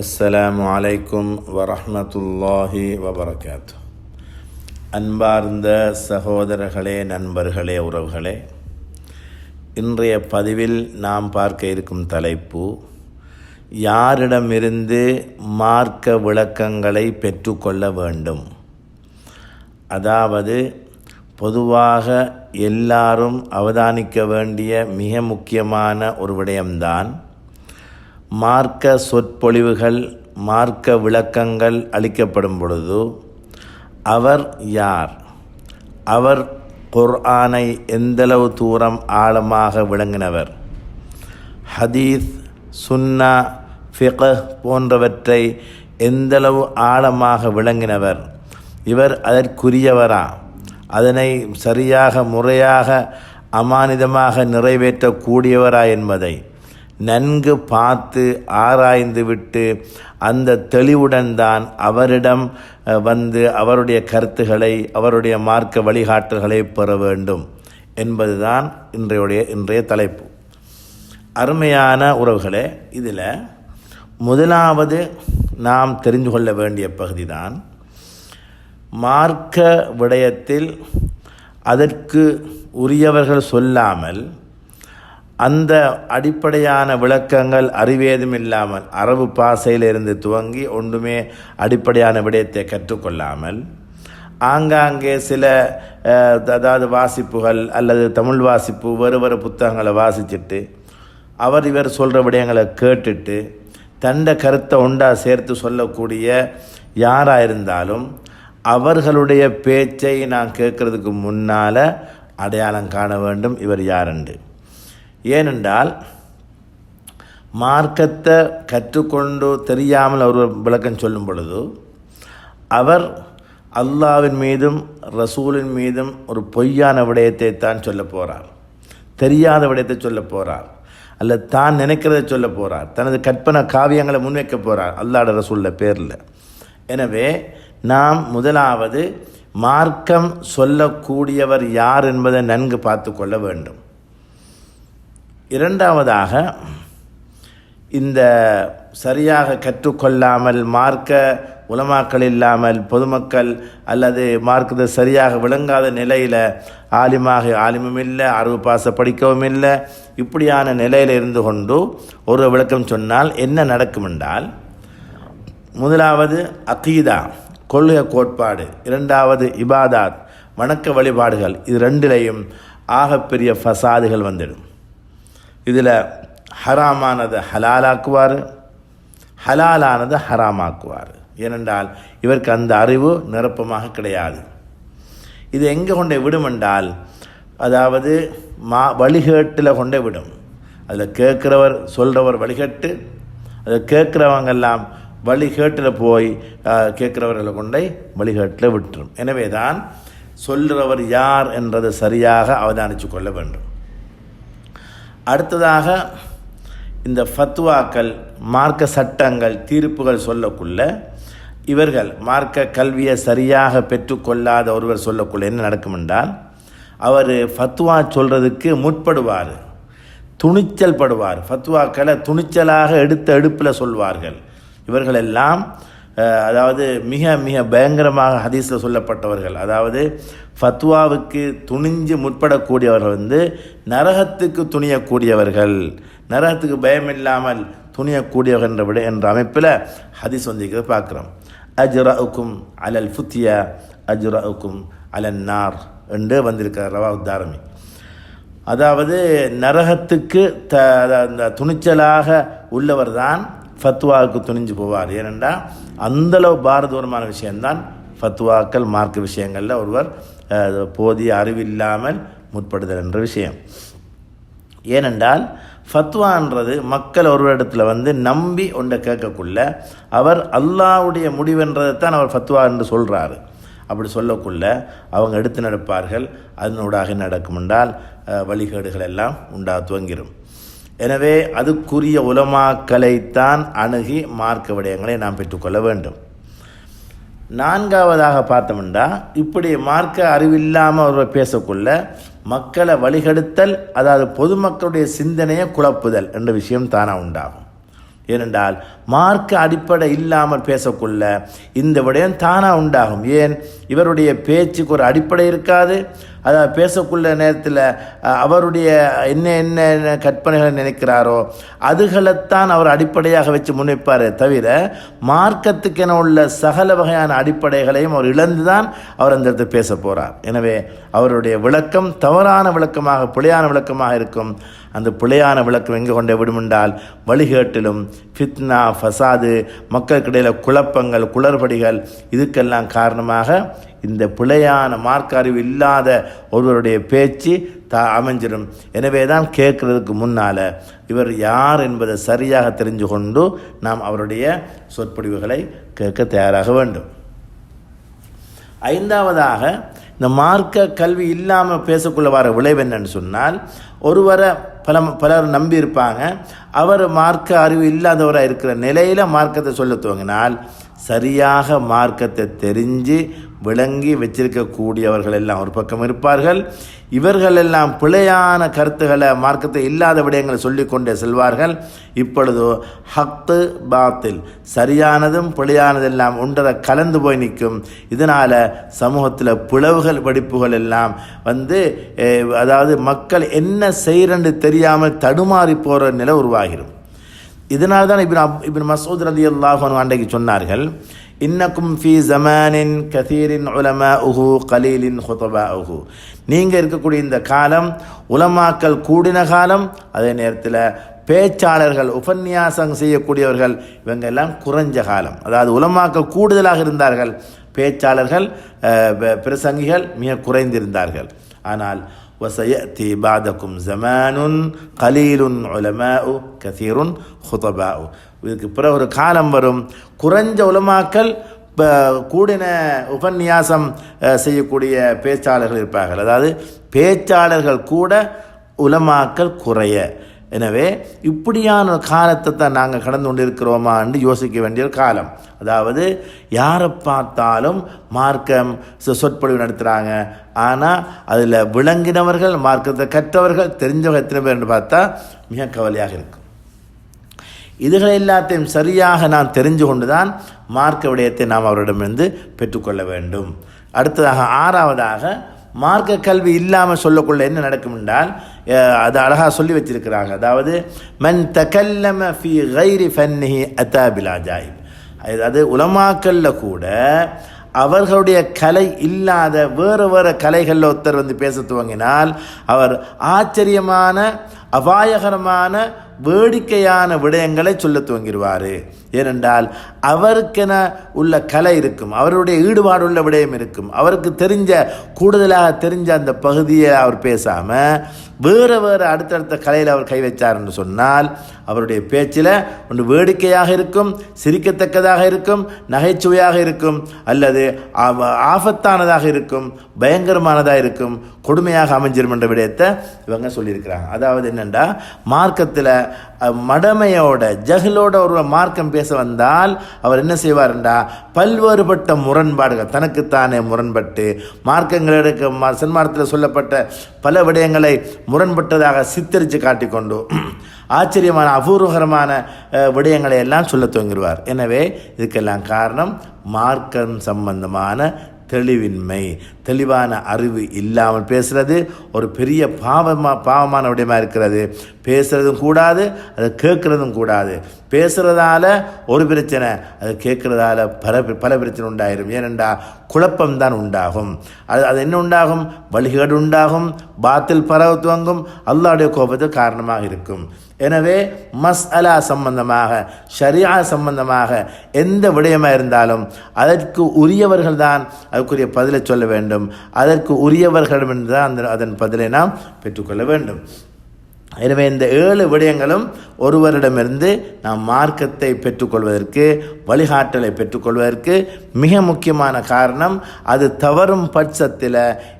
அஸ்ஸலாமு அலைக்கும் வரஹ்மத்துல்லாஹி வபரகாத்து. அன்பார்ந்த சகோதரர்களே நண்பர்களே உறவுகளே இன்றைய பதிவில் நாம் பார்க்க இருக்கும் தலைப்பு யாரிடமிருந்து மார்க்க விளக்கங்களை பெற்றுக்கொள்ள வேண்டும்? அதாவது பொதுவாக எல்லாரும் அவதானிக்க வேண்டிய மிக முக்கியமான ஒரு விடயம்தான் மார்க்க சொற்பொழிவுகள் மார்க்க விளக்கங்கள் அளிக்கப்படும் பொழுது அவர் யார்? அவர் குர்ஆனை எந்தளவு தூரம் ஆழமாக விளங்கினவர்? ஹதீஸ் சுன்னா ஃபிக போன்றவற்றை எந்தளவு ஆழமாக விளங்கினவர்? இவர் அதற்குரியவரா? அதனை சரியாக முறையாக அமானிதமாக நிறைவேற்றக்கூடியவரா என்பதை. நன்கு பார்த்து ஆராய்ந்து விட்டு அந்த தெளிவுடன் தான் அவரிடம் வந்து அவருடைய கருத்துக்களை அவருடைய மார்க்க வழிகாட்டல்களை பெற வேண்டும் என்பதுதான் இன்றைய இன்றைய தலைப்பு. அருமையான உறவுகளே இதில் முதலாவது நாம் தெரிந்து கொள்ள வேண்டிய பகுதி தான் மார்க்க விடயத்தில் அதற்கு உரியவர்கள் சொல்லாமல் அந்த அடிப்படையான விளக்கங்கள் அறிவேதும் இல்லாமல் அரபு பாசையிலிருந்து துவங்கி ஒன்றுமே அடிப்படையான விடயத்தை கற்றுக்கொள்ளாமல் ஆங்காங்கே சில அதாவது வாசிப்புகள் அல்லது தமிழ் வாசிப்பு வேறு வேறு புத்தகங்களை வாசிச்சுட்டு அவர் இவர் சொல்கிற விடயங்களை கேட்டுட்டு தண்ட கருத்தை உண்டாக சேர்த்து சொல்லக்கூடிய யாராக இருந்தாலும் அவர்களுடைய பேச்சை நான் கேட்குறதுக்கு முன்னால் அடையாளம் காண வேண்டும் இவர் யாருண்டு ஏனென்றால் மார்க்கத்தை கற்றுக்கொண்டு தெரியாமல் அவர் விளக்கம் சொல்லும் பொழுது அவர் அல்லாவின் மீதும் ரசூலின் மீதும் ஒரு பொய்யான விடயத்தை தான் சொல்ல போகிறார் தெரியாத விடயத்தை சொல்ல போகிறார் அல்ல தான் நினைக்கிறத சொல்ல போகிறார் தனது கற்பனை காவியங்களை முன்வைக்க போகிறார் அல்லாட ரசூலில் பேரில். எனவே நாம் முதலாவது மார்க்கம் சொல்லக்கூடியவர் யார் என்பதை நன்கு பார்த்து கொள்ள வேண்டும். இரண்டாவதாக இந்த சரியாக கற்றுக்கொள்ளாமல் மார்க்க உலமாக்கள் இல்லாமல் பொதுமக்கள் அல்லது மார்க்கத்தை சரியாக விளங்காத நிலையில் ஆலிமாக ஆலிமும் இல்லை அறிவு பாச படிக்கவும் இல்லை இப்படியான நிலையில் இருந்து கொண்டு ஒரு விளக்கம் சொன்னால் என்ன நடக்கும் என்றால் முதலாவது அகீதா கொள்கை கோட்பாடு இரண்டாவது இபாதாத் வணக்க வழிபாடுகள் இது ரெண்டிலையும் ஆகப்பெரிய ஃபசாதுகள் வந்துடும். இதில் ஹராமானதை ஹலாலாக்குவார் ஹலாலானதை ஹராமாக்குவார். ஏனென்றால் இவருக்கு அந்த அறிவு நிரப்பமாக கிடையாது. இது எங்கே கொண்டே விடும் என்றால் அதாவது மா வழிகேட்டில் கொண்டே விடும். அதில் கேட்குறவர் சொல்கிறவர் வழிகட்டு அதை கேட்குறவங்கெல்லாம் வழிகேட்டில் போய் கேட்குறவர்களை கொண்டே வழிகேட்டில் விட்டுரும். எனவே தான் சொல்கிறவர் யார் என்றதை சரியாக அவதானித்து கொள்ள வேண்டும். அடுத்ததாக இந்த ஃபத்வாக்கள் மார்க்க சட்டங்கள் தீர்ப்புகள் சொல்லக்குள்ள இவர்கள் மார்க்க கல்வியை சரியாக பெற்றுக்கொள்ளாத ஒருவர் சொல்லக்குள்ள என்ன நடக்கும் என்றால் அவர் ஃபத்வா சொல்கிறதுக்கு முற்படுவார் துணிச்சல் படுவார். ஃபத்வாக்களை துணிச்சலாக எடுத்த எடுப்பில் சொல்வார்கள். இவர்களெல்லாம் அதாவது மிக மிக பயங்கரமாக ஹதீஸில் சொல்லப்பட்டவர்கள் அதாவது ஃபத்வாவுக்கு துணிஞ்சு முற்படக்கூடியவர்கள் வந்து நரகத்துக்கு துணியக்கூடியவர்கள் நரகத்துக்கு பயம் இல்லாமல் துணியக்கூடியவர்கள் என்ற விட என்ற அமைப்பில் ஹதீஸ் வந்திருக்கிறத பார்க்குறோம். அஜ்ரஉக்கும் அலல் ஃபுத்தியா அஜ்ரஉக்கும் அலன் நார் என்று வந்திருக்கிறார் ரவா உத்தாரமி அதாவது நரகத்துக்கு த அந்த துணிச்சலாக உள்ளவர் தான் ஃபத்வாவுக்கு துணிஞ்சு போவார். ஏனென்றால் அந்தளவு பாரதூரமான விஷயம்தான் ஃபத்வாக்கள் மார்க்க விஷயங்களில் ஒருவர் போதிய அறிவில்லாமல் முற்படுதல் என்ற விஷயம். ஏனென்றால் ஃபத்வான்றது மக்கள் ஒரு இடத்துல வந்து நம்பி ஒன்றை கேட்கக்குள்ள அவர் அல்லாவுடைய முடிவென்றதை தான் அவர் ஃபத்வா என்று சொல்கிறாரு அப்படி சொல்லக்குள்ள அவங்க எடுத்து நடப்பார்கள். அதனூடாக நடக்கும் என்றால் வழிகேடுகள் எல்லாம் உண்டா துவங்கிடும் எனவே அதுக்குரிய உலமாக்களைத்தான் அணுகி மார்க்க விடயங்களை நாம் பெற்றுக்கொள்ள வேண்டும். நான்காவதாக பார்த்தோம்னா இப்படி மார்க்க அறிவில்லாமல் ஒருவர் பேசக்குள்ள மக்களை வழிகெடுத்தல் அதாவது பொதுமக்களுடைய சிந்தனையை குழப்புதல் என்ற விஷயம் தானாக உண்டாகும். ஏனென்றால் மார்க்க அடிப்படை இல்லாமல் பேசக்குள்ள இந்த விடயம் தானாக உண்டாகும். ஏன்? இவருடைய பேச்சுக்கு ஒரு அடிப்படை இருக்காது அதாவது பேசக்குள்ள நேரத்தில் அவருடைய என்ன என்ன என்ன கற்பனைகளை நினைக்கிறாரோ அதுகளைத்தான் அவர் அடிப்படையாக வச்சு முன்வைப்பார் தவிர மார்க்கத்துக்கென உள்ள சகல வகையான அடிப்படைகளையும் அவர் இழந்து தான் அவர் அந்த இடத்துல பேச போகிறார் எனவே அவருடைய விளக்கம் தவறான விளக்கமாக பிழையான விளக்கமாக இருக்கும். அந்த பிழையான விளக்கம் எங்கே கொண்டே விடுமென்றால் வழிகேட்டிலும் ஃபித்னா ஃபசாது மக்களுக்கிடையில் குழப்பங்கள் குளறுபடிகள் இதுக்கெல்லாம் காரணமாக இந்த பிழையான மார்க்க அறிவு இல்லாத ஒருவருடைய பேச்சு த அமைஞ்சிடும் எனவே தான் கேட்குறதுக்கு முன்னால் இவர் யார் என்பதை சரியாக தெரிஞ்சு கொண்டு நாம் அவருடைய சொற்பொழிவுகளை கேட்க தயாராக வேண்டும். ஐந்தாவதாக இந்த மார்க்க கல்வி இல்லாமல் பேசக்குள்ள வர விளைவு என்னன்னு சொன்னால் ஒருவரை பல பலர் நம்பி இருப்பாங்க அவர் மார்க்க அறிவு இல்லாதவராக இருக்கிற நிலையில் மார்க்கத்தை சொல்ல துவங்கினால் சரியாக மார்க்கத்தை தெரிஞ்சு விளங்கி வச்சிருக்கக்கூடியவர்கள் எல்லாம் ஒரு பக்கம் இருப்பார்கள். இவர்கள் எல்லாம் பிழையான கருத்துக்களை மார்க்கத்தை இல்லாத விடயங்களை சொல்லிக்கொண்டே செல்வார்கள். இப்பொழுதோ ஹத்து பாத்தில் சரியானதும் பிழையானதெல்லாம் ஒன்றரை கலந்து போய் நிற்கும். இதனால் சமூகத்தில் பிளவுகள் படிப்புகள் எல்லாம் வந்து அதாவது மக்கள் என்ன செய்கிறன்னு தெரியாமல் தடுமாறி போகிற நிலை உருவாகிடும் இதனால் தான் இப்னு அப் மசூத் ரலி அல்லாஹன் அன்றைக்கு சொன்னார்கள் இன்னக்கும் ஃபி ஜமானின் கதீரின் உலமா உஹு கலீலின் ஹுதபா உஹு நீங்கள் இருக்கக்கூடிய இந்த காலம் உலமாக்கள் கூடின காலம் அதே நேரத்தில் பேச்சாளர்கள் உபன்யாசம் செய்யக்கூடியவர்கள் இவங்க எல்லாம் குறைஞ்ச காலம் அதாவது உலமாக்கள் கூடுதலாக இருந்தார்கள் பேச்சாளர்கள் அஹ், ப- பிரசங்கிகள் மிக குறைந்திருந்தார்கள் ஆனால் وسيأتي بعدكم زمان قليل علماء كثير خطباء இதுக்கு பிற ஒரு காலம் வரும். குறைஞ்ச உலமாக்கள் கூடின உபன்யாசம் செய்யக்கூடிய பேச்சாளர்கள் இருப்பார்கள். அதாவது பேச்சாளர்கள் கூட உலமாக்கள் குறைய. எனவே இப்படியான ஒரு காலத்தை தான் நாங்கள் கடந்து கொண்டிருக்கிறோமான்னு யோசிக்க வேண்டிய ஒரு காலம். அதாவது யாரை பார்த்தாலும் மார்க்கம் சொ- சொற்பொழிவு நடத்துகிறாங்க ஆனால் அதில் விளங்கினவர்கள் மார்க்கத்தை கற்றவர்கள் தெரிஞ்சவங்க எத்தனை பேர் என்று பார்த்தா மிக கவலையாக இருக்கும். இதுகளை எல்லாத்தையும் சரியாக நாம் தெரிஞ்சு கொண்டு தான் மார்க்க விடயத்தை நாம் அவரிடமிருந்து பெற்றுக்கொள்ள வேண்டும். அடுத்ததாக ஆறாவதாக மார்க்க கல்வி இல்லாமல் சொல்லக்குள்ள என்ன நடக்கும் என்றால் அது அழகாக சொல்லி வச்சிருக்கிறாங்க. அதாவது மன் தகல்லம ஃபி கைரி ஃபன்னிஹி அத்தாபில் அஜாயிப் அதாவது உலமாக்கல்ல கூட அவர்களுடைய கலை இல்லாத வேறு வேறு கலைகளில் ஒருத்தர் வந்து பேச துவங்கினால் அவர் ஆச்சரியமான அபாயகரமான வேடிக்கையான விடயங்களை சொல்ல துவங்கிடுவார். ஏனென்றால் அவருக்கென உள்ள கலை இருக்கும் அவருடைய ஈடுபாடு உள்ள விடயம் இருக்கும் அவருக்கு தெரிஞ்ச கூடுதலாக தெரிஞ்ச அந்த பகுதியை அவர் பேசாமல் வேறு வேறு அடுத்தடுத்த கலையில் அவர் கை வைச்சார் என்று சொன்னால் அவருடைய பேச்சில் ஒன்று வேடிக்கையாக இருக்கும் சிரிக்கத்தக்கதாக இருக்கும் நகைச்சுவையாக இருக்கும் அல்லது ஆபத்தானதாக இருக்கும் பயங்கரமானதாக இருக்கும் கொடுமையாக அமைஞ்சிரும் என்ற விடயத்தை இவங்க சொல்லியிருக்கிறாங்க. அதாவது என்னென்னா மார்க்கத்தில் மடமையோட ஜஹலோட ஒரு மார்க்கம் பேச வந்தால் அவர் என்ன செய்வார்ன்றா பல்வேறுபட்ட முரண்பாடுகள். தனக்குத்தானே முரண்பட்டு மார்க்கங்களுக்கு ம- சன்மார்க்கத்தில் சொல்லப்பட்ட பல விடயங்களை முரண்பட்டதாக சித்தரித்து காட்டிக்கொண்டு ஆச்சரியமான அபூர்வகரமான விடயங்களை எல்லாம் சொல்ல துவங்கிடுவார். எனவே இதுக்கெல்லாம் காரணம் மார்க்கம் சம்பந்தமான தெளிவின்மை. தெளிவான அறிவு இல்லாமல் பேசுகிறது ஒரு பெரிய பாவமா பாவமான விடயமாக இருக்கிறது. பேசுகிறதும் கூடாது அதை கேட்குறதும் கூடாது. பேசுகிறதால ஒரு பிரச்சனை அதை கேட்குறதால பல பல பிரச்சனை உண்டாயிரும். ஏனென்றா குழப்பம்தான் உண்டாகும். அது அது என்ன உண்டாகும்? வழிகேடு உண்டாகும். பாத்தில் பரவ துவங்கும். அல்லாவுடைய கோபத்துக்கு காரணமாக இருக்கும். எனவே மஸ் அலா சம்பந்தமாக ஷரியா சம்பந்தமாக எந்த விடயமாக இருந்தாலும் அதற்கு உரியவர்கள் தான் அதுக்குரிய பதிலை சொல்ல வேண்டும். அதற்கு உரியவர்களிடமிருந்து தான் அந்த அதன் பதிலை நாம் பெற்றுக்கொள்ள வேண்டும். எனவே இந்த ஏழு விடயங்களும் ஒருவரிடமிருந்து நாம் மார்க்கத்தை பெற்றுக்கொள்வதற்கு வழிகாட்டலை பெற்றுக்கொள்வதற்கு மிக முக்கியமான காரணம் அது தவறும் பட்சத்தில்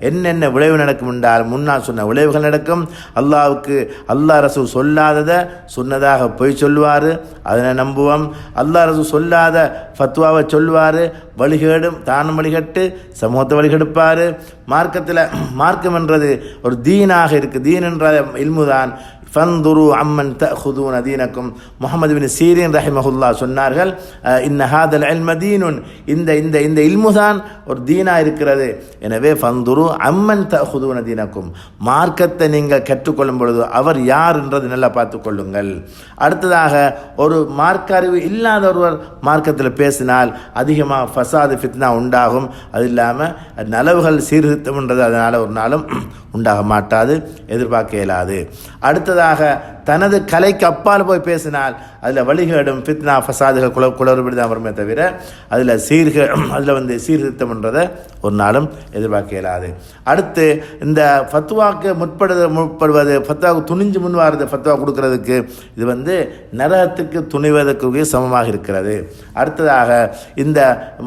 என்னென்ன விளைவு நடக்கும் என்றால் முன்னால் சொன்ன விளைவுகள் நடக்கும். அல்லாவுக்கு அல்லா ரசூ சொல்லாததை சொன்னதாக பொய் சொல்லுவார் அதனை நம்புவோம். அல்லா ரசூ சொல்லாத ஃபத்வாவை சொல்வார் வழிகேடும் தானும் வழிகட்டு சமூகத்தை வழிகெடுப்பார். மார்க்கத்தில் மார்க்கம் என்றது ஒரு தீனாக இருக்குது தீன் என்ற இல்முதான் ஃபந்துரு அம்மன் தஹுதூன் அதீனக்கும் முகமது பின் சீரின் ரஹிமஹுல்லா சொன்னார்கள் இந்த ஹாதல் அல்ம இந்த இந்த இந்த இல்முதான் ஒரு தீனா இருக்கிறது எனவே ஃபந்துரு அம்மன் தஹுதூன் அதீனக்கும் மார்க்கத்தை நீங்கள் கற்றுக்கொள்ளும் பொழுது அவர் யார் என்றது நல்லா பார்த்துக்கொள்ளுங்கள் அடுத்ததாக ஒரு மார்க்க அறிவு இல்லாத ஒருவர் மார்க்கத்தில் பேசினால் அதிகமாக ஃபசாது ஃபித்னா உண்டாகும் அது இல்லாமல் நலவுகள் சீர்திருத்தம்ன்றது அதனால் ஒரு நாளும் உண்டாக மாட்டாது எதிர்பார்க்க இயலாது அடுத்ததாக முழுமையானதாக தனது கலைக்கு அப்பால் போய் பேசினால் அதில் வழிகேடும் ஃபித்னா ஃபசாதுகள் குல குளறுபடி தான் வருமே தவிர அதில் சீர்க அதில் வந்து சீர்திருத்தம்ன்றதை ஒரு நாளும் எதிர்பார்க்க இயலாது. அடுத்து இந்த ஃபத்வாக்கு முற்படுது முற்படுவது ஃபத்வாவுக்கு துணிஞ்சு முன் வாரது ஃபத்வா கொடுக்கறதுக்கு இது வந்து நரகத்துக்கு துணிவதற்கு சமமாக இருக்கிறது. அடுத்ததாக இந்த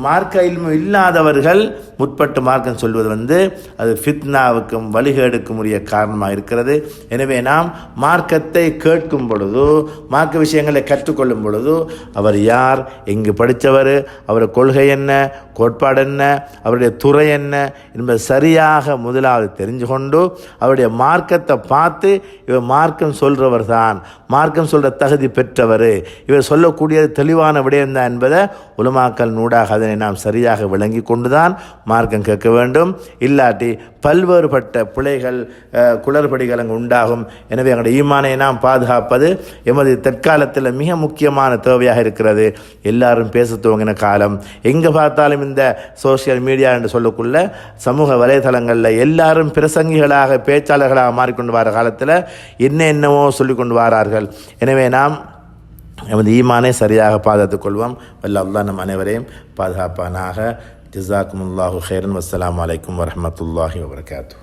மார்க்க இல்மு இல்லாதவர்கள் முற்பட்டு மார்க்கம் சொல்வது வந்து அது ஃபித்னாவுக்கும் வழிகேடுக்கும் உரிய காரணமாக இருக்கிறது. எனவே நாம் மார்க்கத்தை கேட்கும் பொழுது மார்க்க விஷயங்களை கற்றுக்கொள்ளும் பொழுது அவர் யார் எங்கு படித்தவர் அவர் கொள்கை என்ன கோட்பாடு என்ன அவருடைய துறை என்ன என்பது சரியாக முதலாவது தெரிஞ்சு கொண்டு அவருடைய மார்க்கத்தை பார்த்து இவர் மார்க்கம் சொல்கிறவர் தான். மார்க்கம் சொல்கிற தகுதி பெற்றவர். இவர் சொல்லக்கூடியது தெளிவான விடயம் தான் என்பதை உலமாக்கல் நூடாக அதனை நாம் சரியாக விளங்கி கொண்டு தான் மார்க்கம் கேட்க வேண்டும். இல்லாட்டி பல்வேறுபட்ட பிழைகள் குளறுபடிகள் அங்கு உண்டாகும். எனவே எங்களுடைய ஈமானை நாம் பாதுகாப்பது எமது தற்காலத்தில் மிக முக்கியமான தேவையாக இருக்கிறது. எல்லாரும் பேச துவங்கின காலம். எங்கே பார்த்தாலும் இந்த சோஷியல் மீடியா என்று சொல்லக்குள்ள சமூக வலைதளங்களில் எல்லாரும் பிரசங்கிகளாக பேச்சாளர்களாக மாறிக்கொண்டு வர காலத்தில் என்ன என்னவோ சொல்லி கொண்டு வாரார்கள். எனவே நாம் எமது ஈமானை சரியாக பாதுகாத்துக் கொள்வோம். வல்ல அல்லாஹ் நம் அனைவரையும் பாதுகாப்பானாக. ஜிசாக்குமுல்லாஹு ஹேரன் வஸ்ஸலாமு அலைக்கும் வரமத்துல்லாஹி வபரகாத்துஹு.